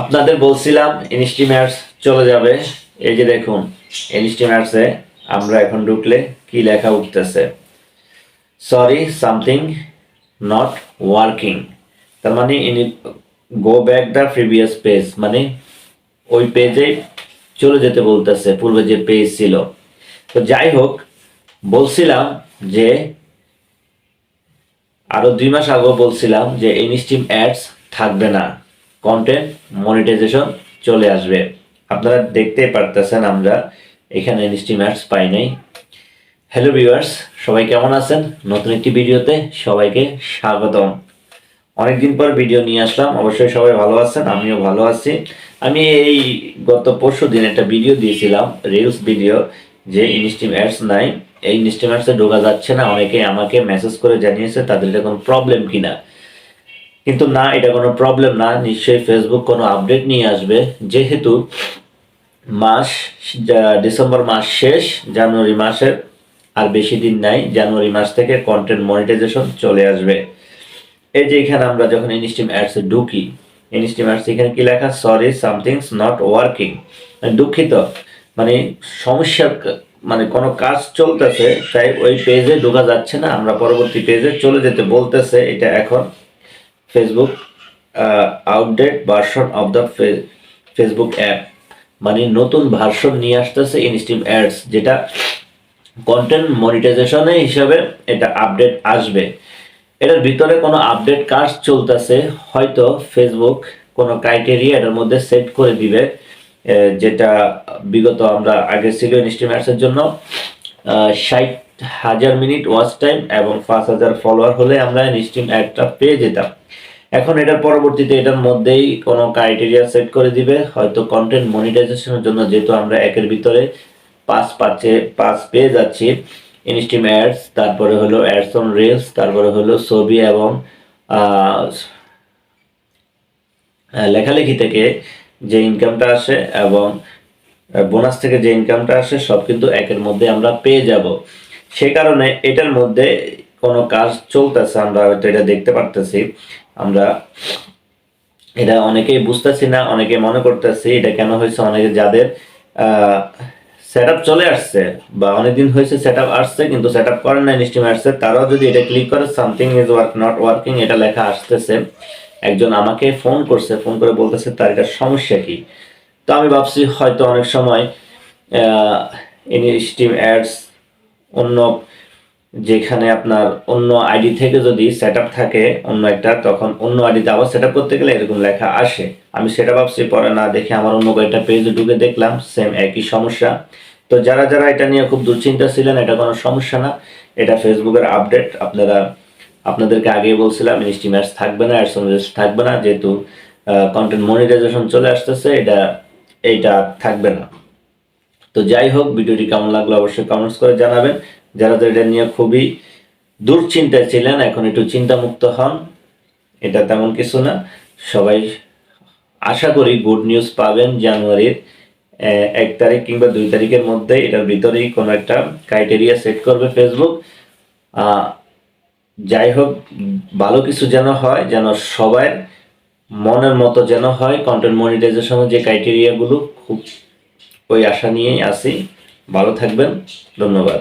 আপনাদের বলছিলাম ইনস্টিমেটস চলে যাবে। এই যে দেখুন ইনস্টিমেটসে আমরা এখন ঢুকলে কি লেখা উঠতেছে? সরি সামথিং নট ওয়ার্কিং তার মানে go back the previous page মানে ওই পেজে চলে যেতে বলতেছে, পূর্বে যে পেজ ছিল। তো যাই হোক, বলছিলাম যে, আরও দুই মাস আগেও বলছিলাম যে ইনস্টিম অ্যাডস থাকবে না। কন্টেন্ট মনিটাইজেশন চলে আসবে। আপনারা দেখতে পারতেছেন আমরা এখানে অ্যাডস পাই নাই। হ্যালো ভিউয়ার্স সবাই কেমন আছেন? নতুন একটি ভিডিওতে সবাইকে স্বাগতম। অনেকদিন পর ভিডিও নিয়ে আসলাম, অবশ্যই সবাই ভালো আছেন, আমিও ভালো আছি। আমি এই গত পরশু দিন একটা ভিডিও দিয়েছিলাম রিলস ভিডিও যে ইনস্টিম অ্যাডস নাই। এই ইনস্টিম অ্যাডসে ঢোকা যাচ্ছে না, অনেকে আমাকে মেসেজ করে জানিয়েছে, তাদের কোনো প্রবলেম কিনা। কিন্তু না, এটা কোনো প্রবলেম না। নিশ্চয়ই ফেসবুক কোনো আপডেট নিয়ে আসবে। যেহেতু মাস ডিসেম্বর মাস শেষ জানুয়ারি মাসের আর বেশি দিন নাই জানুয়ারি মাস থেকে কন্টেন্ট মনিটাইজেশন চলে আসবে। এই যে এখানে আমরা যখন ইনস্টিম অ্যাডস ঢুকি ইনস্টিম অ্যাডস এখানে কি লেখা? সরি সামথিংস নট ওয়ার্কিং দুঃখিত। মানে সমস্যার মানে কোনো কাজ চলতেছে, তাই ওই পেজে ঢোকা যাচ্ছে না। আমরা পরবর্তী পেজে চলে যেতে বলতেছে, এটা এখন Facebook outdate version of the Facebook app মানে নতুন ভার্সন নিয়ে আসতেছে ইনস্টিম অ্যাডস যেটা কন্টেন্ট মনিটাইজেশনের হিসাবে এটা আপডেট আসবে। এটার ভিতরে কোনো আপডেট কাজ চলতেছে, হয়তো ফেসবুক কোনো ক্রাইটেরিয়া এটার মধ্যে সেট করে দিবে যেটা বিগত আমরা আগে ছিল ইনস্টিম অ্যাডসের জন্য। ষাট হাজার মিনিট ওয়াচ টাইম এবং পাঁচ হাজার ফলোয়ার হলে আমরা ইনস্টিম অ্যাডটা পেয়ে যেতাম। এখন এটার পরবর্তীতে এটার মধ্যেই কোনো ক্রাইটেরিয়া সেট করে দিবে। হয়তো কন্টেন্ট মনিটাইজেশনের জন্য যেহেতু আমরা একের ভিতরে পাঁচ পাঁচে পাঁচ পেয়ে যাচ্ছি। ইনস্টিম অ্যাডস তারপরে হলো অ্যাডস অন রিলস তারপরে হলো ছবি এবং লেখালেখি থেকে যে ইনকামটা আসে এবং বোনাস থেকে যে ইনকামটা আসে, সব কিন্তু একের মধ্যে আমরা পেয়ে যাব। সে কারণে এটার মধ্যে কোনো কাজ চলতেছে, আমরা হয়তো এটা দেখতে পারতেছি। আমরা এটা অনেকেই বুঝতেছি না, অনেকে মনে করতেছি এটা কেন হয়েছে, অনেকে যাদের সেট আপ চলে আসছে বা অনেকদিন হয়েছে সেট আপ আসছে, কিন্তু সেট আপ করেন না নিশ্চয় আসছে, তারাও যদি এটা ক্লিক করে something is work not working এটা লেখা আসতেছে। একজন আমাকে ফোন করছে ফোন করে বলতেছে, তার এটা সমস্যা কি? তো আমি ভাবছি হয়তো অনেক সময় ইনস্টিম অ্যাডস অন্য যেখানে আপনার অন্য আইডি থেকে যদি সেট থাকে অন্য একটা, তখন অন্য আইডিতে আবার সেট করতে গেলে এরকম লেখা আসে। আমি সেটা ভাবছি পরে না দেখে আমার অন্য কয়েকটা পেজে ঢুকে দেখলাম সেম একই সমস্যা। তো যারা যারা এটা নিয়ে খুব দুশ্চিন্তা ছিলেন, এটা কোনো সমস্যা না। এটা ফেসবুকের আপডেট আপনারা, আপনাদেরকে আগেই বলছিলাম ইনস্টিমেটস থাকবে না অ্যাডসন্স থাকবে না। যেহেতু কন্টেন্ট মনিটাইজেশন চলে আসতেছে, এটা, এইটা থাকবে না। তো যাই হোক, ভিডিওটি কেমন লাগল অবশ্যই কমেন্টস করে জানাবেন। যারা তো এটা নিয়ে খুবই দুশ্চিন্তায় ছিলেন, এখন একটু চিন্তামুক্ত হন। এটা তেমন কিছু না। সবাই আশা করি গুড নিউজ পাবেন জানুয়ারির এক তারিখ কিংবা দুই তারিখের মধ্যে। এটার ভিতরেই কোনো একটা ক্রাইটেরিয়া সেট করবে ফেসবুক যাই হোক, ভালো কিছু যেন হয়, যেন সবাই মনের মতো যেন হয়। কন্টেন্ট মনিটাইজেশনের যে ক্রাইটেরিয়াগুলো খুব ওই আশা নিয়েই আসি ভালো থাকবেন। ধন্যবাদ।